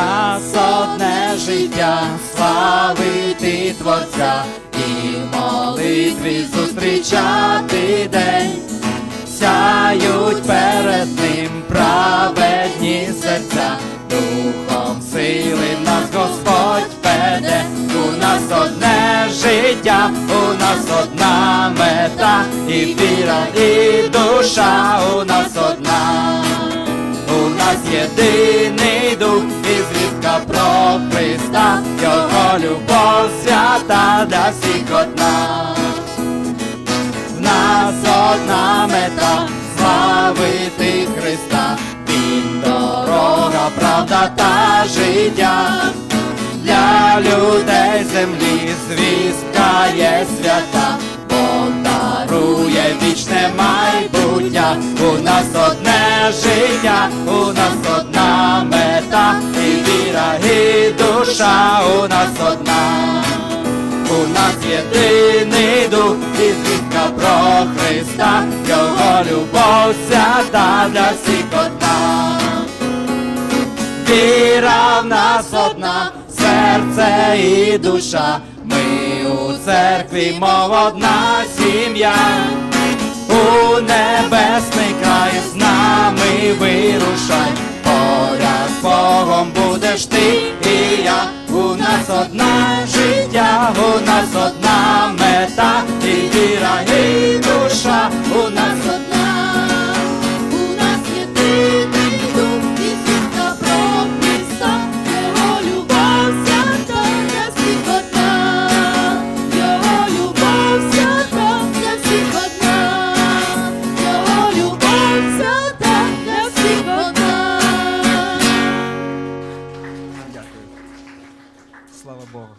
нас одне життя, славити Творця і в молитві зустрічати день, сяють перед ним праведні серця, духом сили нас Господь веде, у нас одне життя, у нас одна мета, і віра, і єдиний дух і звістка про Христа, Його любов свята для всіх одна. В нас одна мета славити Христа, Він дорога, правда та життя. Для людей землі звістка є свята, Бог дарує вічне майбуття, у нас одне життя, у нас одна нас одна. У нас єдиний дух і звістка про Христа, Його любов свята для всіх одна. Віра в нас одна, серце і душа, ми у церкві, мов одна сім'я, у небесний край з нами вирушай, поряд з Богом будеш ти одна життя, у нас одна мета, Слава Богу.